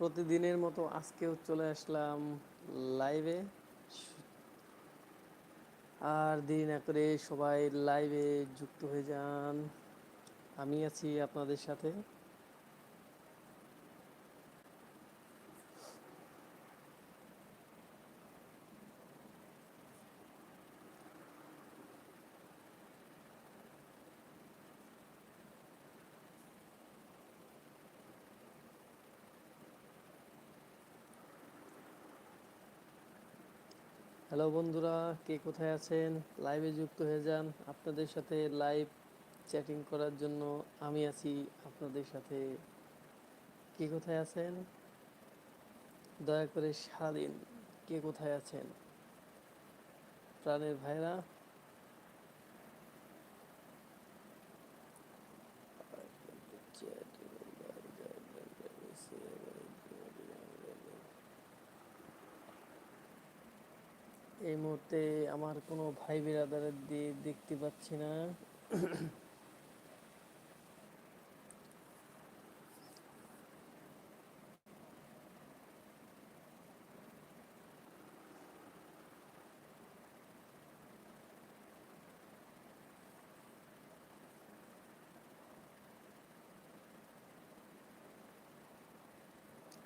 প্রতিদিনের মতো আজকেও চলে আসলাম লাইভে আর দেরি না করে সবাই লাইভে যুক্ত হয়ে যান। আমি আছি আপনাদের সাথে। হ্যালো বন্ধুরা, কে কোথায় আছেন? লাইভে যুক্ত হয়ে যান। আপনাদের সাথে লাইভ চ্যাটিং করার জন্য আমি আছি। আপনাদের সাথে কে কোথায় আছেন? দয়া করে সারাদিন কে কোথায় আছেন? প্রাণের ভাইরা মুহূর্তে আমার কোনো ভাই বিরাদারের দিয়ে দেখতে পাচ্ছি না।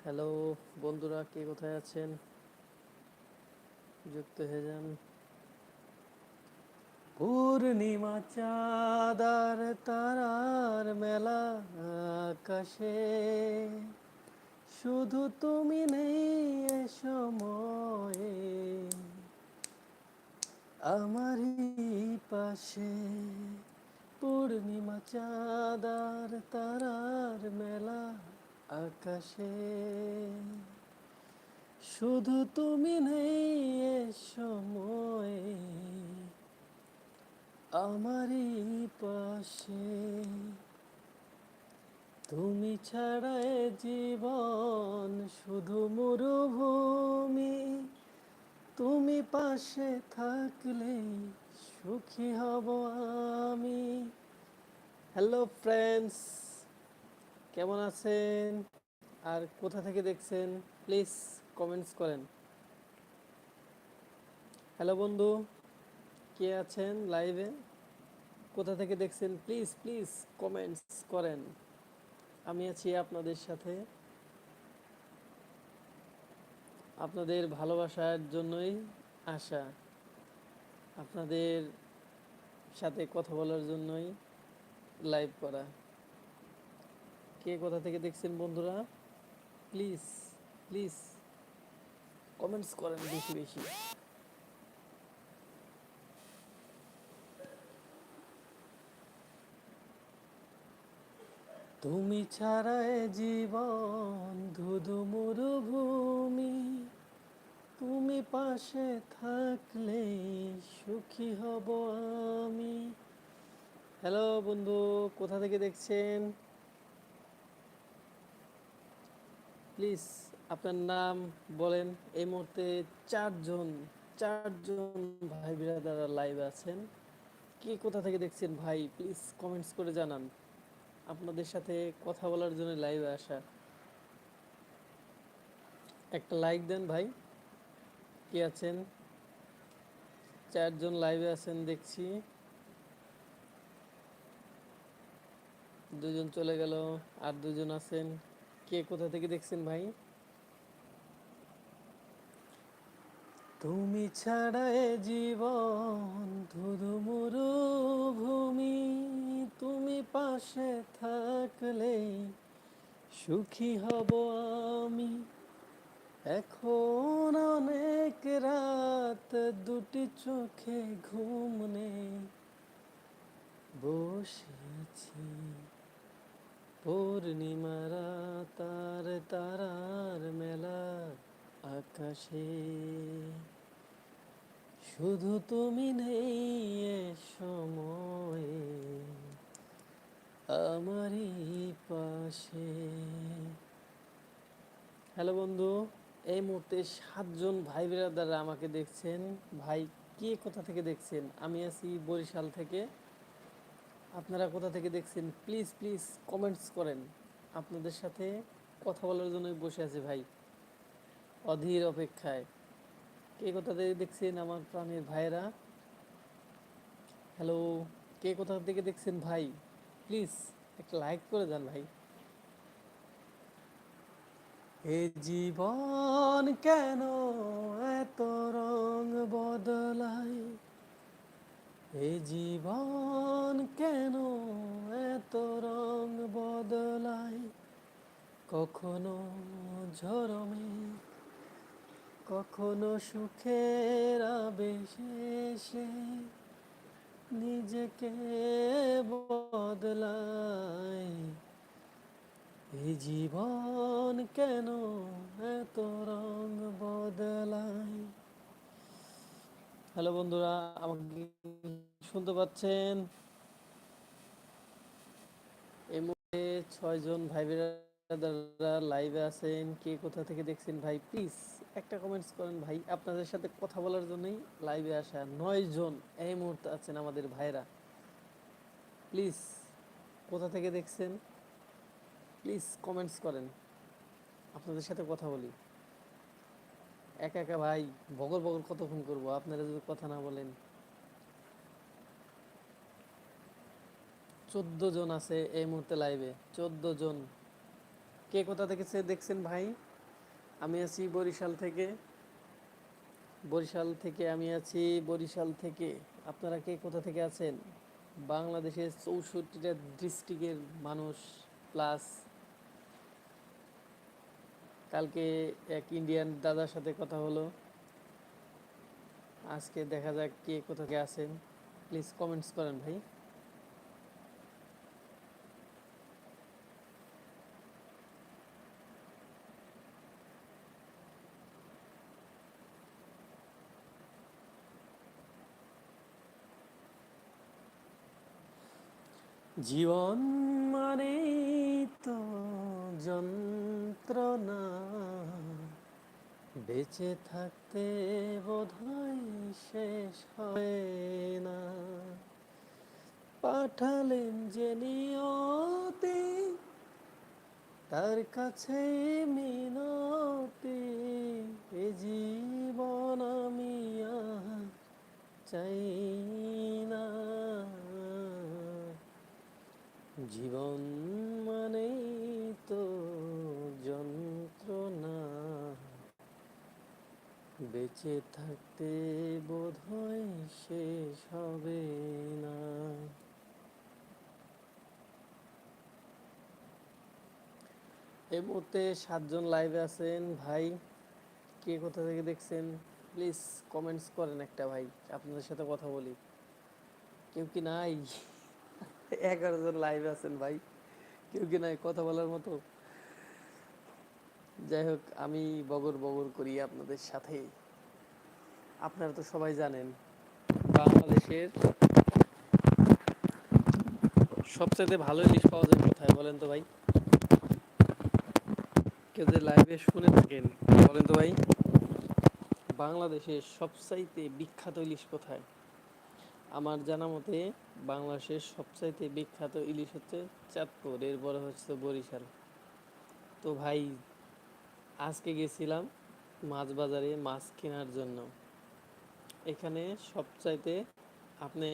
হ্যালো বন্ধুরা কে কোথায় আছেন? যুক্ত হয়ে যান। পূর্ণিমা চাঁদার তারার মেলা আকাশে। শুধু তুমি নেই সময়ে, আমারই পাশে। পূর্ণিমা চাঁদার তারার মেলা আকাশে। শুধু তুমি নেই এ সময়ে, আমারই পাশে। তুমি ছাড়া এ জীবন শুধু মরুভূমি। তুমি পাশে থাকলে সুখী হব আমি। হ্যালো ফ্রেন্ডস কেমন আছেন? আর কোথা থেকে দেখছেন? প্লিজ কমেন্টস করেন। হ্যালো বন্ধু, কে আছেন লাইভে কোথা থেকে দেখছেন? প্লিজ প্লিজ কমেন্টস করেন। আমি আছি আপনাদের সাথে। আপনাদের ভালোবাসার জন্যই আশা। আপনাদের সাথে কথা বলার জন্যই লাইভ করা। কে কোথা থেকে দেখছেন বন্ধুরা? প্লিজ প্লিজ কমেন্টস করেন বেশি বেশি। তুমি ছাড়া এ জীবন ধুধু মরুভূমি। তুমি পাশে থাকলে সুখী হব আমি। হ্যালো বন্ধু, কোথা থেকে দেখছেন? প্লিজ আপনার নাম বলেন, এই মুহূর্তে চারজন চারজন ভাই বিরাদারা লাইভ আছেন। কে কোথা থেকে দেখছেন ভাই? প্লিজ কমেন্টস করে জানান। আপনাদের সাথে কথা বলার জন্য লাইভে আসা। একটা লাইক দেন ভাই। কে আছেন? চারজন লাইভে আছেন, দেখছি। দুজন চলে গেল, আর দুজন আছেন। কে কোথা থেকে দেখছেন ভাই? তুমি ছাড়া এ জীবন ধুধু মরুভূমি। তুমি পাশে থাকলে সুখী হব আমি। এখন অনেক রাত, দুটি চোখে ঘুম নেই। বসেছি পূর্ণিমা তার তারার মেলা আকাশে। শুধু তুমি নেই সময়ে, আমারই পাশে। হ্যালো বন্ধু, এই মুহূর্তে সাতজন ভাই বিরাদাররা আমাকে দেখছেন। ভাই, কে কোথা থেকে দেখছেন? আমি আছি বরিশাল থেকে। আপনারা কোথা থেকে দেখছেন? প্লিজ প্লিজ কমেন্টস করেন। আপনাদের সাথে কথা বলার জন্য বসে আছি ভাই। অধীর অপেক্ষায়। কে কোথা থেকে দেখছেন আমার প্রাণের ভাইরা হ্যালো কে কোথা থেকে দেখছেন ভাই? প্লিজ একটা লাইক করে যান ভাই। এ জীবন কেন এত রং বদলায়? এ জীবন কেন এত রং বদলায়? কখনো ঝরমে কখনো সুখের আবেশে নিজেকে বদলায়। এই জীবন কেন এত রং বদলায়? হ্যালো বন্ধুরা, আমাকে শুনতে পাচ্ছেন? এই মুহূর্তে ছয়জন ভাই লাইভে আছেন। কে কোথা থেকে দেখছেন ভাই প্লিজ একটা কমেন্টস করেন, ভাই, আপনাদের সাথে কথা বলার জন্যই লাইভে আসা। নয় জন এই মুহূর্তে আছেন আমাদের ভাইরা প্লিজ কোথা থেকে দেখছেন? প্লিজ কমেন্টস করেন। আপনাদের সাথে কথা বলি। একা একা, ভাই, বগল বগল কতক্ষণ করব? আপনারা যদি কথা না বলেন। চোদ্দ জন আছে এই মুহূর্তে লাইভে চোদ্দ জন। কে কোথা থেকে দেখছেন, ভাই? আমি আছি বরিশাল থেকে। বরিশাল থেকে আমি আছি, বরিশাল থেকে। আপনারা কে? কোথা থেকে আছেন? বাংলাদেশের চৌষট্টিটা ডিস্ট্রিক্টের মানুষ প্লাস কালকে এক ইন্ডিয়ান দাদার সাথে কথা হলো। আজকে দেখা যাক কে কোথা থেকে আছেন। প্লিজ কমেন্টস করেন ভাই। জীবন মানে তো যন্ত্রণা। বেঁচে থাকতে বোধহয় শেষ হয় না। পাঠালেন যে নিয়তি, তার কাছে মিনতি। এ জীবন আমি চাই না। জীবন মানেই তো যন্ত্রণা। বেঁচে থাকতে বোধহয় শেষ হবে না। এই মুহূর্তে সাতজন লাইভে আছেন ভাই। কে কোথা থেকে দেখছেন? প্লিজ কমেন্টস করেন একটা ভাই, আপনাদের সাথে কথা বলি। কেউ কি নাই? এগারো জন লাইভে আছেন ভাই। কেউ কি নাই কথা বলার মতো? যাই হোক, আমি বগর বগর করি আপনাদের সাথে। আপনারা তো সবাই জানেন, বাংলাদেশের সবচেয়ে ভালো ইলিশ পাওয়া যায় কোথায় বলেন তো ভাই? কেউ যদি লাইভে শুনে থাকেন, বলেন তো ভাই, বাংলাদেশের সবচাইতে বিখ্যাত ইলিশ কোথায়? আমার জানা মতে বাংলাদেশের সবচাইতে বিখ্যাত ইলিশ হচ্ছে চাঁদপুর, এরপরে হচ্ছে বরিশাল। তো ভাই, আজকে গেছিলাম মাছ বাজারে মাছ কেনার জন্য। এখানে সবচাইতে আপনি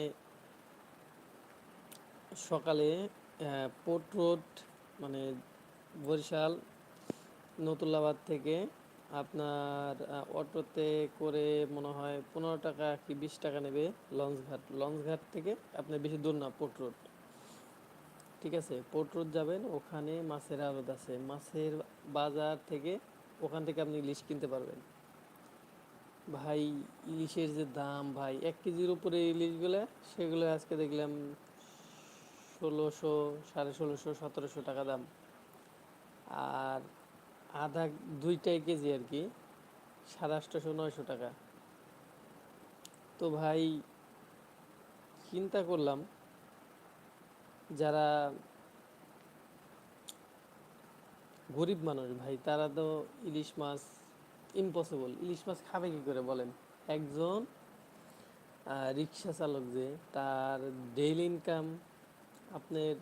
সকালে পোর্ট রোড মানে বরিশাল নতুল্লাবাদ থেকে আপনার অটোতে করে মনে হয় পনেরো টাকা কি বিশ টাকা নেবে লঞ্চ ঘাট। লঞ্চ ঘাট থেকে আপনি বেশি দূর না, পোর্ট রোড। ঠিক আছে, পোর্ট রোড যাবেন, ওখানে মাছের আড়ত আছে। মাছের বাজার থেকে ওখান থেকে আপনি ইলিশ কিনতে পারবেন। ভাই, ইলিশের যে দাম ভাই, এক কেজির উপরে ইলিশগুলো, সেগুলো আজকে দেখলাম ষোলোশো, সাড়ে ষোলোশো, সতেরোশো টাকা দাম। আর আধা দুইটাই কেজি আর কি, সাড়ে আটশোশো নয়শো টাকা। তো ভাই, চিন্তা করলাম, যারা গরিব মানুষ ভাই, তারা তো ইলিশ মাছ ইম্পসিবল ইলিশ মাছ খাবে কি করে বলেন? একজন রিক্সা চালক যে, তার ডেইলি ইনকাম আপনার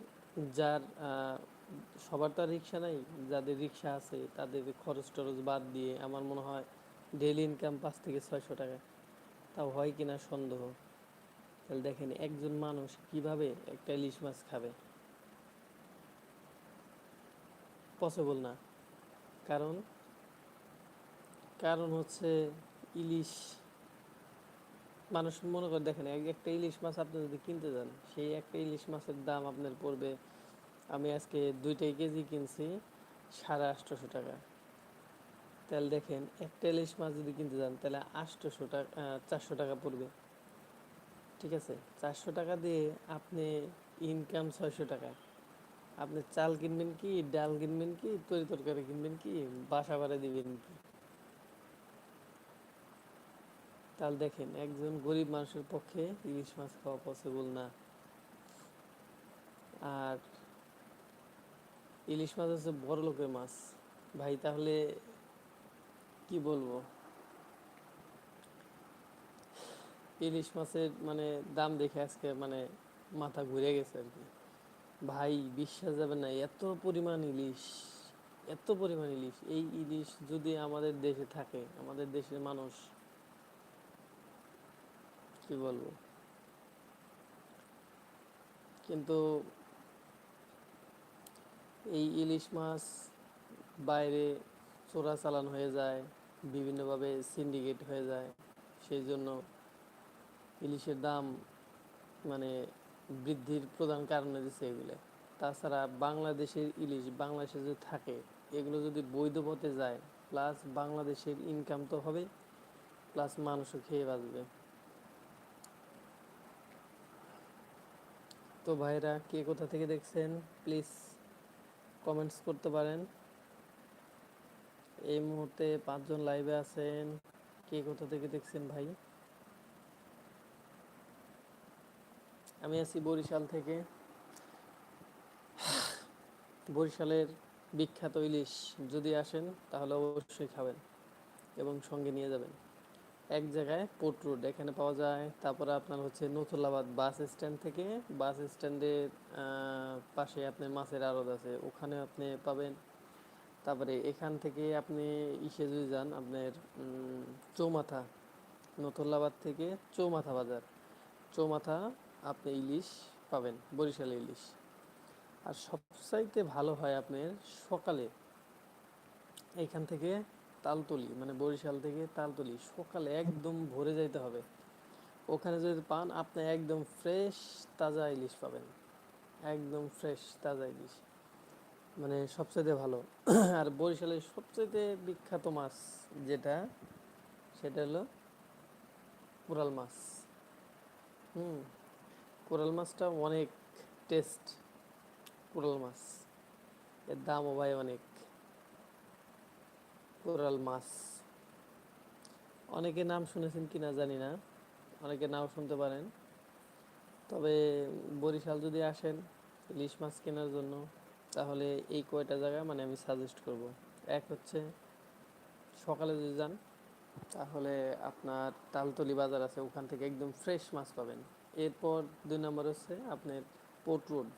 যার সবার তো আর রিক্সা নাই, যাদের রিক্সা আছে তাদের খরচ টরচ বাদ দিয়ে আমার মনে হয় ডেইলি ইনকাম পাঁচ থেকে ছয়শো টাকা। তাও হয় কিনা সন্দেহ। তাহলে দেখেন একজন মানুষ কীভাবে একটা ইলিশ মাছ খাবে? পসিবল না। কারণ? কারণ হচ্ছে ইলিশ মানুষ মনে করে দেখেন, এক একটা ইলিশ মাছ আপনি যদি কিনতে যান, সেই একটা ইলিশ মাছের দাম আপনার পড়বে আমি আজকে দুইটাই কেজি কিনছি, সাড়ে আটশোশো টাকা। তাহলে দেখেন, একটা ইলিশ মাছ যদি কিনতে যান, তাহলে আটশোশো টাকা চারশো টাকা পড়বে। ঠিক আছে? চারশো টাকা দিয়ে আপনি ইনকাম ছয়শো টাকা। আপনি চাল কিনবেন কি, ডাল কিনবেন কি, তরি তরকারি কিনবেন কি, বাসা ভাড়া দিবেন কি? তাহলে দেখেন, একজন গরিব মানুষের পক্ষে ইলিশ মাছ খাওয়া পসিবল না। আর ইলিশ মাছ হচ্ছে বড় লোকের মাছ। ভাই, তাহলে কি বলব? ইলিশ মাছের মানে দাম দেখে আজকে মানে মাথা ঘুরে গেছে আর কি। ভাই, বিশ্বাস যাবে না, এত পরিমাণ ইলিশ, এত পরিমাণ ইলিশ। এই ইলিশ যদি আমাদের দেশে থাকে, আমাদের দেশের মানুষ, কি বলব? কিন্তু এই ইলিশ মাছ বাইরে চোরাচালান হয়ে যায়, বিভিন্নভাবে সিন্ডিকেট হয়ে যায়। সেই জন্য ইলিশের দাম মানে বৃদ্ধির প্রধান কারণ দিচ্ছে এগুলো। তাছাড়া বাংলাদেশের ইলিশ বাংলাদেশে যদি থাকে, এগুলো যদি বৈধ পথে যায় প্লাস বাংলাদেশের ইনকাম তো হবে প্লাস মানুষও খেয়ে বাঁচবে। তো ভাইরা কে কোথা থেকে দেখছেন? প্লিজ কমেন্টস করতে পারেন। এই মুহূর্তে পাঁচজন লাইভে আছেন। কে কোথা থেকে দেখছেন ভাই? আমি আছি বরিশাল থেকে। বরিশালের বিখ্যাত ইলিশ। যদি আসেন, তাহলে অবশ্যই খাবেন এবং সঙ্গে নিয়ে যাবেন। এক জায়গায় পোর্ট রোড এখানে পাওয়া যায়। তারপরে আপনার হচ্ছে নথুল্লাবাদ বাস স্ট্যান্ড থেকে। বাস স্ট্যান্ডের পাশে আপনার মাছের আড়ত আছে। ওখানে আপনি পাবেন। তারপরে এখান থেকে আপনি ইসে যদি যান, আপনার চৌমাথা নথুল্লাবাদ থেকে চৌমাথা বাজার। চৌমাথা আপনি ইলিশ পাবেন, বরিশাল ইলিশ। আর সবচাইতে ভালো হয় আপনার সকালে। এখান থেকে তালতলি মানে বরিশাল থেকে তালতলি, সকালে একদম ভোরে যাইতে হবে। ওখানে যদি পান, আপনি একদম ফ্রেশ তাজা ইলিশ পাবেন। একদম ফ্রেশ তাজা ইলিশ। মানে সবচাইতে ভালো। আর বরিশালের সবচাইতে বিখ্যাত মাছ যেটা, সেটা হলো কোরাল মাছ। হুম, কোরাল মাছটা অনেক টেস্ট কোরাল মাছ, এর দামও ভাই অনেক। কোরাল মাছ। অনেকে নাম শুনেছেন কিনা জানি না, অনেকে নাও শুনতে পারেন। তবে বরিশাল যদি আসেন ইলিশ মাছ কেনার জন্য, তাহলে এই কয়টা জায়গা মানে আমি সাজেস্ট করব। এক হচ্ছে সকালে যদি যান, তাহলে আপনার তালতলি বাজার আছে, ওখান থেকে একদম ফ্রেশ মাছ পাবেন। এরপর দুই নম্বর হচ্ছে আপনার পোর্ট রোড।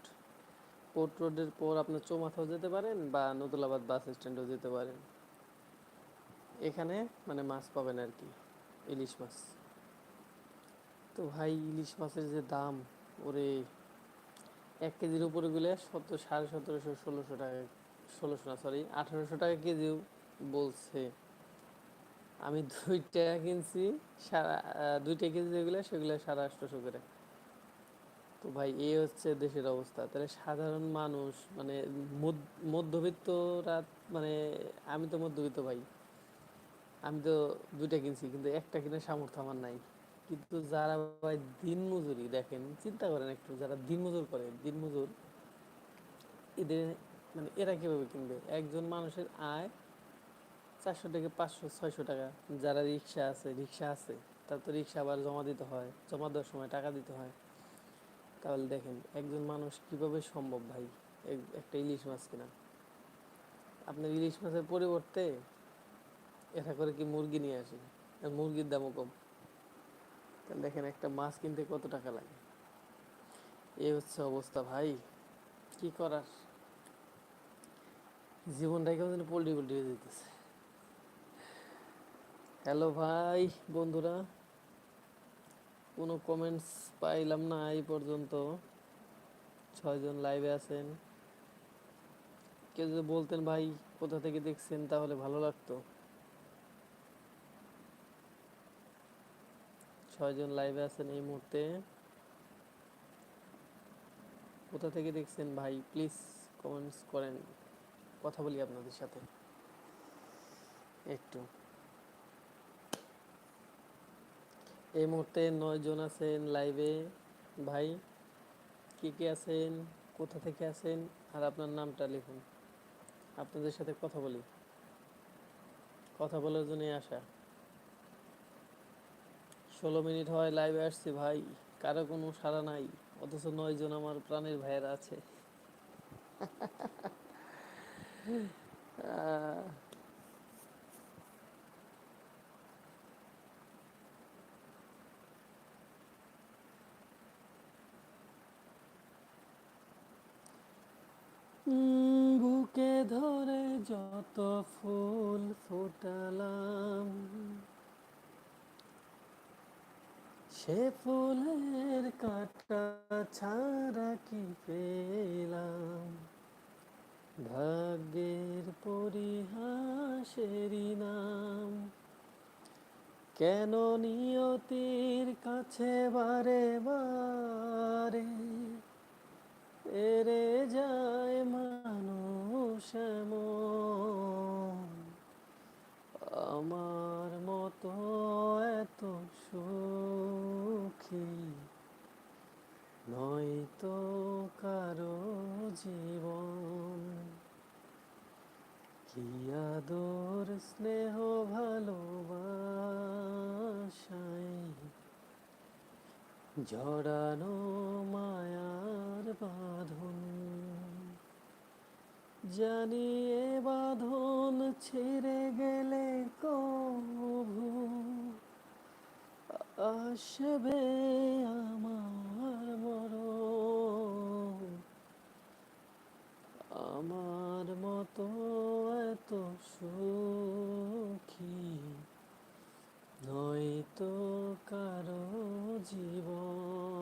পোর্ট রোডের পর আপনার চৌমাথাও যেতে পারেন বা নতুলাবাদ বাস স্ট্যান্ডেও যেতে পারেন। এখানে মানে মাছ পাবেন আর কি, ইলিশ মাছ। তো ভাই, ইলিশ মাছের যে দাম, ওরে, এক কেজির উপরে গুলে সত্তর সাড়ে সতেরোশো, ষোলোশো টাকা, ষোলোশো না সরি আঠারোশো টাকা কেজিও বলছে। আমি দুইটা কিনছি, সারা দুইটা কেজি যেগুলো, সেগুলো সাড়ে আটশোশো করে। তো ভাই এই হচ্ছে দেশের অবস্থা। তাহলে সাধারণ মানুষ মানে মধ্য- মধ্যবিত্তরা মানে আমি তো মধ্যবিত্ত ভাই। আমি তো দুইটা কিনছি, কিন্তু একটা কিনে সামর্থ্য আমার নাই। কিন্তু যারা ভাই দিন মজুরি দেখেন, চিন্তা করেন একটু, যারা দিন মজুর করে, দিন মজুর, এদের মানে এরা কীভাবে কিনবে? একজন মানুষের আয় চারশো থেকে পাঁচশো, ছয়শো টাকা। যারা রিক্সা আছে রিক্সা আছে, তার তো রিক্সা আবার জমা দিতে হয়, জমা দেওয়ার সময় টাকা দিতে হয়। তাহলে দেখেন, একজন মানুষ কীভাবে সম্ভব ভাই? এক- একটা ইলিশ মাছ কিনা। আপনার ইলিশ মাছের পরিবর্তে এটা করে কি মুরগি নিয়ে আসি? মুরগির দামও কম। তাহলে দেখেন, একটা মাছ কিনতে কত টাকা লাগে? এই হচ্ছে অবস্থা ভাই। কি করার? জীবনটাই কেমন যেন পোল্ট্রি পোল্ট্রি হয়ে যেতেছে হ্যালো ভাই, বন্ধুরা। কোনো কমেন্টস পাইলাম না এই পর্যন্ত। ছয়জন লাইভে আছেন। কেউ যদি বলতেন ভাই, কোথা থেকে দেখছেন, তাহলে ভালো লাগতো। ছয়জন লাইভে আছেন এই মুহূর্তে। কোথা থেকে দেখছেন ভাই? প্লিজ কমেন্টস করেন। কথা বলি আপনাদের সাথে। একটু। এই মুহূর্তে নয় জন আছেন লাইভে ভাই, কে কে আছেন? কোথা থেকে আছেন? আর আপনার নামটা লিখুন। আপনাদের সাথে কথা বলি। কথা বলার জন্যই আসা। ষোলো মিনিট হয় লাইভে আসছি ভাই। কারও কোনো সাড়া নাই, অথচ নয় জন আমার প্রাণের ভাইয়েরা আছে। বুকে ধরে যত ফুল ফোটালাম সে ফুলের কাটা ছাড়া কি পেলাম ভাগ্যের পরিহাসেরই নাম কেন নিয়তির কাছে বারে বারে এরে যায় মানুষ এমন। আমার মতো এত সুখী নয়তো কারও জীবন। কি আদর স্নেহ ভালোবাসায় জড়ানো মায়ার বাঁধন। জানি এ বাঁধন ছেড়ে গেলে কভু আসবে আমার মরণ। আমার মতো এত সুখী নয়তো কারও জীবন।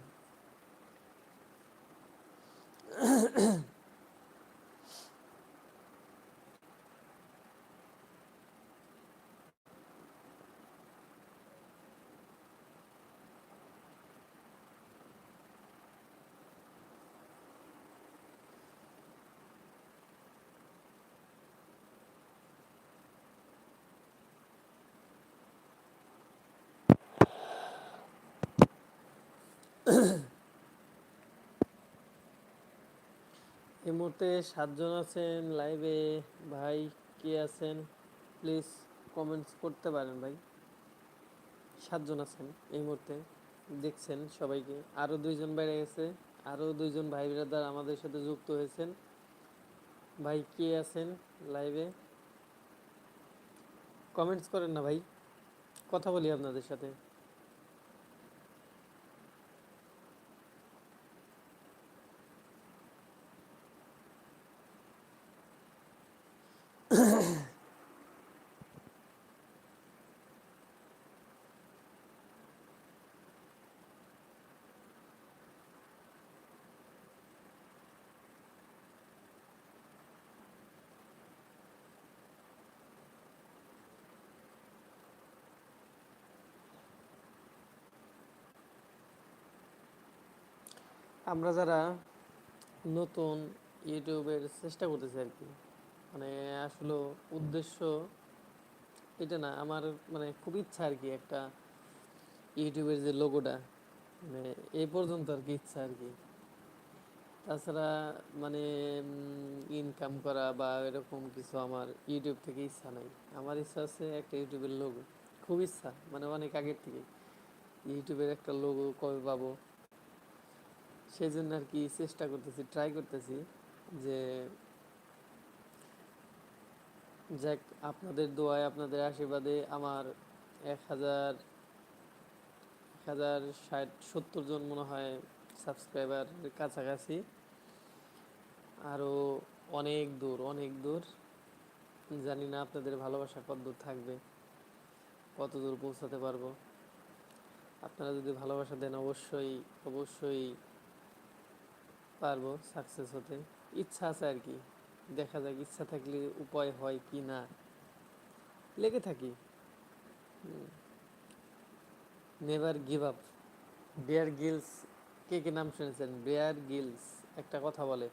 এই মুহূর্তে সাতজন আছেন লাইভে ভাই, কে আছেন? প্লিজ কমেন্টস করতে পারেন ভাই। সাতজন আছেন এই মুহূর্তে। দেখছেন সবাইকে। আরও দুইজন বেড়ে গেছে। আরও দুইজন ভাই ব্রাদার আমাদের সাথে যুক্ত হয়েছেন। ভাই, কে আছেন লাইভে কমেন্টস করেন না ভাই। কথা বলি আপনাদের সাথে। আমরা যারা নতুন ইউটিউবের চেষ্টা করতেছি আর কি মানে আসলে উদ্দেশ্য এটা না, আমার মানে খুব ইচ্ছা আর কি একটা ইউটিউবের যে লোগোটা মানে এই পর্যন্ত আর কি ইচ্ছা আর কি। তাছাড়া মানে ইনকাম করা বা এরকম কিছু আমার ইউটিউব থেকে ইচ্ছা নাই। আমার ইচ্ছা আছে একটা ইউটিউবের লোগো খুব ইচ্ছা মানে অনেক আগের থেকে ইউটিউবের একটা লোগো কবে পাবো? সেই জন্য আর কি চেষ্টা করতেছি ট্রাই করতেছি যে যাক, আপনাদের দোয়ায়, আপনাদের আশীর্বাদে আমার এক হাজার এক হাজার ষাট, সত্তর জন মনে হয় সাবস্ক্রাইবার কাছাকাছি। আরও অনেক দূর অনেক দূর। জানি না আপনাদের ভালোবাসা কত দূর থাকবে, কত দূর পৌঁছাতে পারব। আপনারা যদি ভালোবাসা দেন, অবশ্যই অবশ্যই পারব সাকসেস হতে। ইচ্ছা আছে আর কি। দেখা যাক, ইচ্ছা থাকলে উপায় হয় কি না। লেগে থাকি। Never give up Bear Grylls কে কে নাম শুনেছেন? বেয়ার গিলস একটা কথা বলে।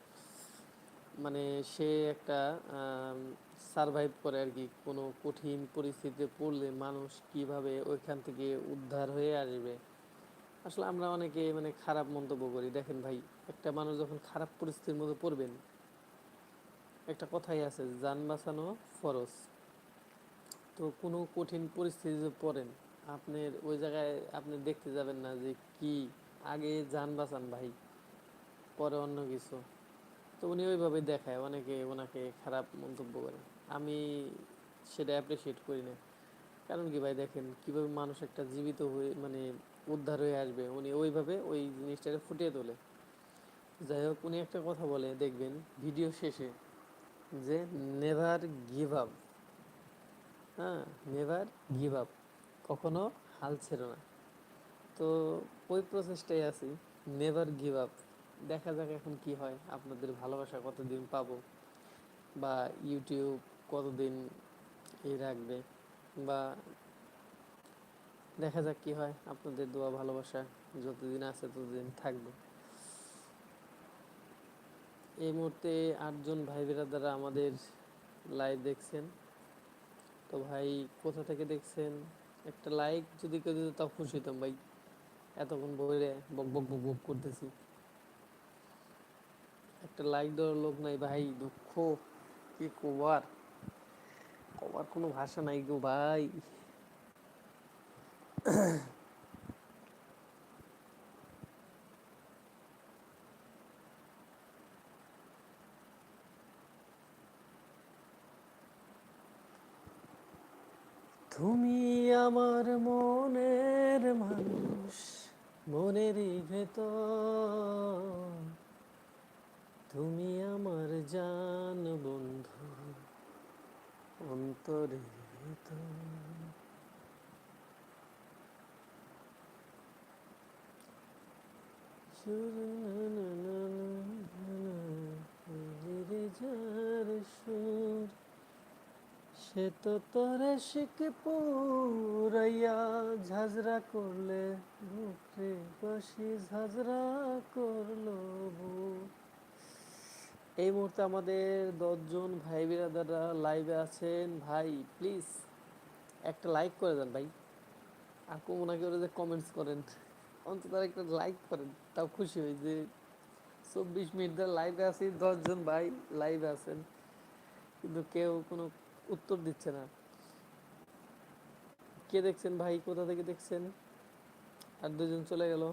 মানে সে একটা সারভাইভ করে আর কি। কোনো কঠিন পরিস্থিতিতে পড়লে মানুষ কীভাবে ওইখান থেকে উদ্ধার হয়ে আসবে? আসলে আমরা অনেকে মানে খারাপ মন্তব্য করি। দেখেন ভাই, একটা মানুষ যখন খারাপ পরিস্থিতির মধ্যে পড়বেন, একটা কথাই আছে, যান বাঁচানো ফরজ। তো কোনো কঠিন পরিস্থিতিতে পড়েন, আপনার ওই জায়গায় আপনি দেখতে যাবেন না যে কি আগে যান বাঁচান ভাই, পরে অন্য কিছু। তো উনি ওইভাবে দেখায়, অনেকে ওনাকে খারাপ মন্তব্য করে। আমি সেটা অ্যাপ্রিসিয়েট করি না। কারণ কি ভাই দেখেন, কীভাবে মানুষ একটা জীবিত হয়ে মানে উদ্ধার হয়ে আসবে, উনি ওইভাবে ওই জিনিসটাকে ফুটিয়ে তোলে। যাই হোক, উনি একটা কথা বলে, দেখবেন, ভিডিও শেষে যে নেভার গিভ আপ হ্যাঁ নেভার গিভ আপ কখনো হাল ছেড়ো না। তো ওই প্রসেসটাই আছি নেভার গিভ আপ দেখা যাক এখন কি হয়, আপনাদের ভালোবাসা কতদিন পাবো, বা ইউটিউব কতদিন এ রাখবে। বা দেখা যাক কি হয়। আপনাদের দোয়া, ভালোবাসা যতদিন আছে ততদিন থাকবে। এই মুহূর্তে আটজন ভাই বেরা দ্বারা আমাদের লাইভ দেখছেন। তো ভাই, কোথা থেকে দেখছেন? একটা লাইক যদি কেউ দিত তাও খুশি হতাম ভাই। এতক্ষণ বইরে বক বক বক বক করতেছি। একটা লাইক দেওয়ার লোক নাই ভাই, দুঃখ। কি কবার? কবার কোনো ভাষা নাই গো ভাই। তুমি আমার মনের মানুষ মনেরই ভেতর। তুমি আমার বন্ধু সুর সে তো তোরে শিখে পুরাইয়া ঝাঁঝরা করলে বুকরে বসি ঝাঁঝরা করল বুক এই মুহূর্তে আমাদের দশজন ভাই বিরাদাররা লাইভে আছেন। ভাই প্লিজ একটা লাইক করে দেন ভাই। আর মনে করে যে কমেন্টস করেন। অন্তত একটা লাইক করেন, তাও খুশি হই যে চব্বিশ মিনিট ধরে লাইভে আছি, দশজন ভাই লাইভে আছেন। কিন্তু কেউ কোনো উত্তর দিচ্ছে না। কে দেখছেন ভাই? কোথা থেকে দেখছেন? আর দুজন চলে গেল।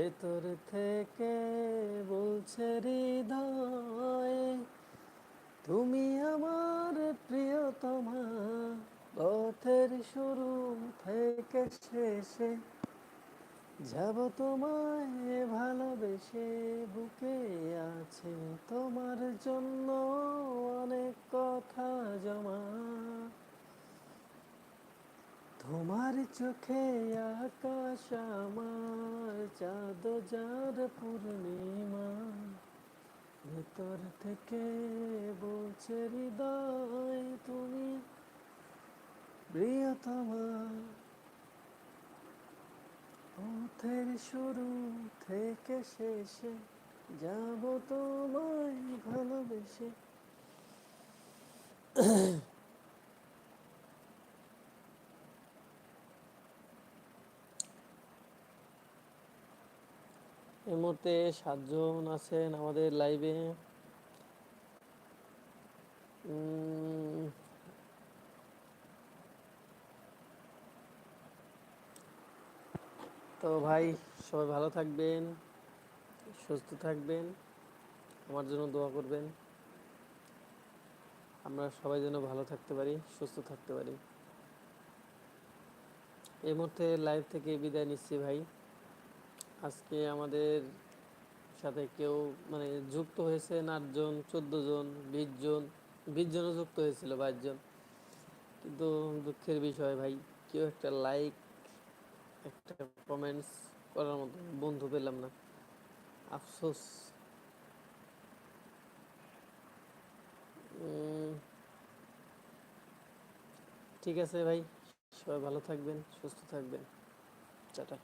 ভেতর থেকে বলছে হৃদয়, তুমি আমার প্রিয়তমা, পথের শুরু থেকে শেষে যাব তোমায় ভালোবেসে, বুকে আছে তোমার জন্য অনেক কথা জমা তোমার চোখে আকাশ, আমার চাঁদ যার পূর্ণিমা। ভেতর থেকে বলছে হৃদয়, তুমি প্রিয়তমা। পথের শুরু থেকে শেষে যাব তোমায় ভালোবেসে। এই মুহূর্তে সাতজন আছেন আমাদের লাইভে তো ভাই, সবাই ভালো থাকবেন, সুস্থ থাকবেন, আমার জন্য দোয়া করবেন। আমরা সবাই যেন ভালো থাকতে পারি, সুস্থ থাকতে পারি। এই মুহূর্তে লাইভ থেকে বিদায় নিচ্ছি ভাই। আজকে আমাদের সাথে কেউ মানে যুক্ত হয়েছেন আটজন চোদ্দ জন, বিশ জন, বিশ জনও যুক্ত হয়েছিল, বাইশ জন। কিন্তু দুঃখের বিষয় ভাই, কেউ একটা লাইক একটা কমেন্টস করার মতো বন্ধু পেলাম না। আফসোস। ঠিক আছে ভাই, সবাই ভালো থাকবেন, সুস্থ থাকবেন। টাটা।